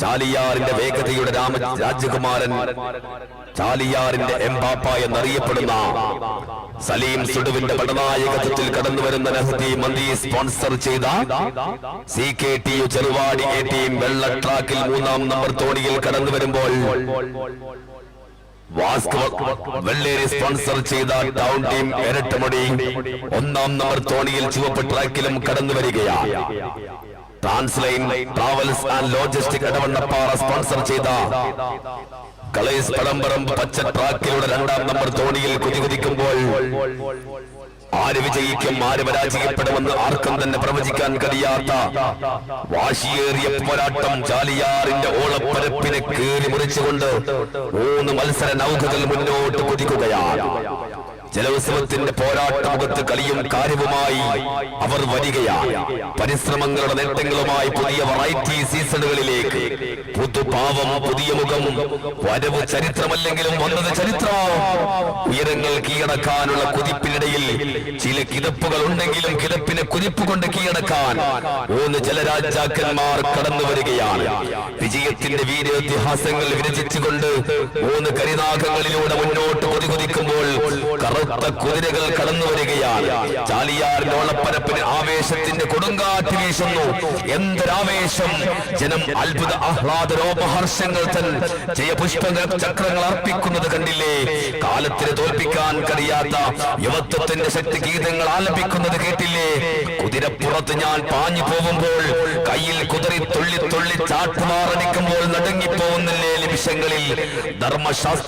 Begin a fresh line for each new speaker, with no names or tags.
ചാലിയാറിന്റെ വേഗതയുടെ രാമ രാജകുമാരൻ ചാലിയാറിന്റെ എംബാപ്പ എന്നറിയപ്പെടുന്ന സലീം സുഡുവിന്റെ പടനായകത്വത്തിൽ കടന്നു വരുന്ന നഹദി മന്തി സ്പോൺസർ ചെയ്ത C K T Cheruvadi A team വെള്ള ട്രാക്കിൽ മൂന്നാം നമ്പർ തോണിയിൽ കടന്നു വരുമ്പോൾ വെള്ളേരി സ്പോൺസർ ചെയ്ത ടൗൺ ടീം ഇരട്ടമടി ഒന്നാം നമ്പർ തോണിയിൽ ചുവപ്പ് ട്രാക്കിലും കടന്നു വരികയാണ്. Transline travels and logistic Edavannappara sponsor ചെയ്ത കളേസ് പടമ്പറം പച്ച ട്രാക്കിലൂടെ രണ്ടാം നമ്പർ തോണിയിൽ കുതികുതിക്കുമ്പോൾ ആര് വിജയിക്കും ആര് പരാജയപ്പെടുമെന്ന് ആർക്കും തന്നെ പ്രവചിക്കാൻ കഴിയാത്ത വാശിയേറിയ പോരാട്ടം ചാലിയാറിന്റെ ഓളപ്പരപ്പിനെ കീറി മുറിച്ചുകൊണ്ട് മൂന്ന് മത്സര നൗകകൾ മുന്നോട്ട് കുതിക്കുകയാണ്. ജലോത്സവത്തിന്റെ പോരാട്ട മുഖത്ത് കളിയും കാര്യവുമായി അവർ വരികയാണ്. പരിശ്രമങ്ങളുടെ നേട്ടങ്ങളുമായി പുതിയ വെറൈറ്റി സീസണുകളിലേക്ക്. പുതുഭാവം പുതിയ മുഖം വരവ് ചരിത്രമല്ലെങ്കിലും വന്നത് ചരിത്രം. ഉയരങ്ങൾ കീഴടക്കാനുള്ള കുതിപ്പിനിടയിൽ ചില കിതപ്പുകൾ ഉണ്ടെങ്കിലും കിതപ്പിനെ കുതിപ്പ് കൊണ്ട് കീഴടക്കാൻ മൂന്ന് ജലരാജാക്കന്മാർ കടന്നു വരികയാണ് വിജയത്തിന്റെ വീരോതിഹാസങ്ങൾ വിരചിച്ചുകൊണ്ട് മൂന്ന് കരിനാഗങ്ങളിലൂടെ മുന്നോട്ട് കൊതികുതിക്കുമ്പോൾ കറുത്ത കുതിരകൾ കടന്നു വരികയാണ്. ഓളപ്പരപ്പിന് ആവേശത്തിന്റെ കൊടുങ്കാറ്റ് വീശുന്നു. എന്തൊരാവേശം? ജനം അത്ഭുത ആഹ്ലാദ രോമഹർഷങ്ങൾ തൻ ജയപുഷ്പ ചക്രങ്ങൾ അർപ്പിക്കുന്നത് കണ്ടില്ലേ? കാലത്തിന് തോൽപ്പിക്കാൻ കഴിയാത്ത യുവത്വത്തിന്റെ ശക്തി ഗീതങ്ങൾ ആലപിക്കുന്നത് കേട്ടില്ലേ? കുതിരപ്പുറത്ത് ഞാൻ പാഞ്ഞു പോകുമ്പോൾ കയ്യിൽ കുതിരി തുള്ളി തുള്ളി ചാട്ടുമാറടിക്കുമ്പോൾ നടുങ്ങിപ്പോകുന്നില്ലേ നിമിഷങ്ങളിൽ? ധർമ്മശാസ്ത്ര